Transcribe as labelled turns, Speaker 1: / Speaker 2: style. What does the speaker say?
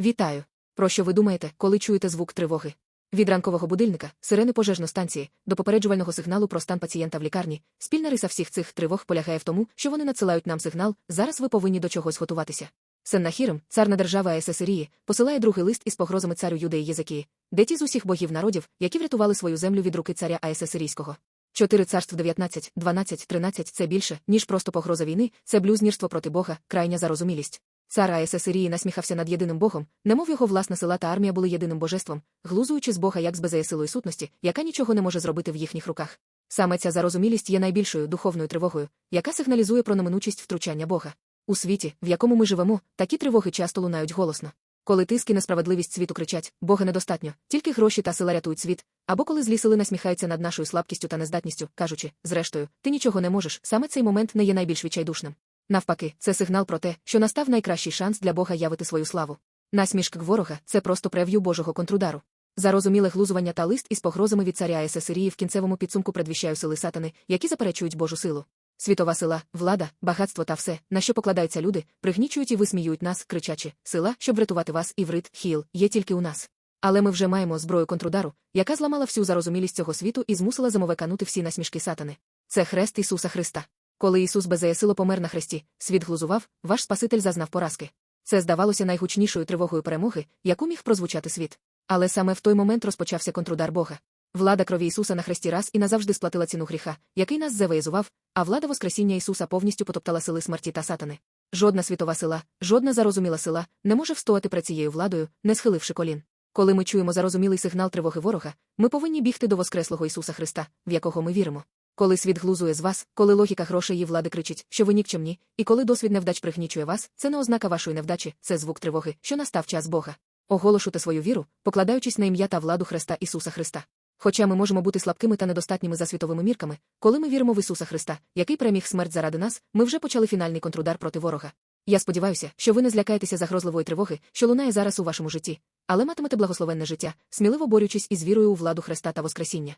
Speaker 1: Вітаю. Про що ви думаєте, коли чуєте звук тривоги? Від ранкового будильника, сирени пожежної станції, до попереджувального сигналу про стан пацієнта в лікарні, спільна риса всіх цих тривог полягає в тому, що вони надсилають нам сигнал, зараз ви повинні до чогось готуватися. Сеннахірем, царна держава Аесесирії, посилає другий лист із погрозами царю Юдеї Єзекії, де ті з усіх богів народів, які врятували свою землю від руки царя Аесесирійського. Чотири царств 19, 12, 13 – це більше, ніж просто погроза війни, це блюзнірство проти Бога, крайня зарозумілість. Цар Аесесирії насміхався над єдиним Богом, немов його власна сила та армія були єдиним божеством, глузуючи з Бога як з безеєсилої сутності, яка нічого не може зробити в їхніх руках. Саме ця зарозумілість є найбільшою духовною тривогою, яка сигналізує про неминучість втручання Бога. У світі, в якому ми живемо, такі тривоги часто лунають голосно. Коли тиск і несправедливість світу кричать, Бога недостатньо, тільки гроші та сила рятують світ, або коли злі сили насміхаються над нашою слабкістю та нездатністю, кажучи, зрештою, ти нічого не можеш, саме цей момент не є найбільш відчайдушним. Навпаки, це сигнал про те, що настав найкращий шанс для Бога явити свою славу. Насмішка ворога це просто прев'ю Божого контрудару. Зарозуміле глузування та лист із погрозами від царя Есесирії в кінцевому підсумку предвіщаю сили сатани, які заперечують Божу силу. Світова сила, влада, багатство та все, на що покладаються люди, пригнічують і висміюють нас, кричачи: сила, щоб врятувати вас, і врит, хіл, є тільки у нас. Але ми вже маємо зброю контрудару, яка зламала всю зарозумілість цього світу і змусила замовеканути всі насмішки сатани. Це хрест Ісуса Христа. Коли Ісус беззаєсило помер на хресті, світ глузував, ваш Спаситель зазнав поразки. Це здавалося найгучнішою тривогою перемоги, яку міг прозвучати світ. Але саме в той момент розпочався контрудар Бога. Влада крові Ісуса на хресті раз і назавжди сплатила ціну гріха, який нас завоєзував, а влада Воскресіння Ісуса повністю потоптала сили смерті та сатани. Жодна світова сила, жодна зарозуміла сила не може встояти перед цією владою, не схиливши колін. Коли ми чуємо зарозумілий сигнал тривоги ворога, ми повинні бігти до Воскреслого Ісуса Христа, в якого ми віримо. Коли світ глузує з вас, коли логіка грошей і влади кричить, що ви нікчемні, і коли досвід невдач пригнічує вас, це не ознака вашої невдачі, це звук тривоги, що настав час Бога. Оголошуйте свою віру, покладаючись на ім'я та владу Христа Ісуса Христа. Хоча ми можемо бути слабкими та недостатніми за світовими мірками, коли ми віримо в Ісуса Христа, який переміг смерть заради нас, ми вже почали фінальний контрудар проти ворога. Я сподіваюся, що ви не злякаєтеся загрозливої тривоги, що лунає зараз у вашому житті, але матимете благословенне життя, сміливо борючись із вірою у владу Христа та Воскресіння.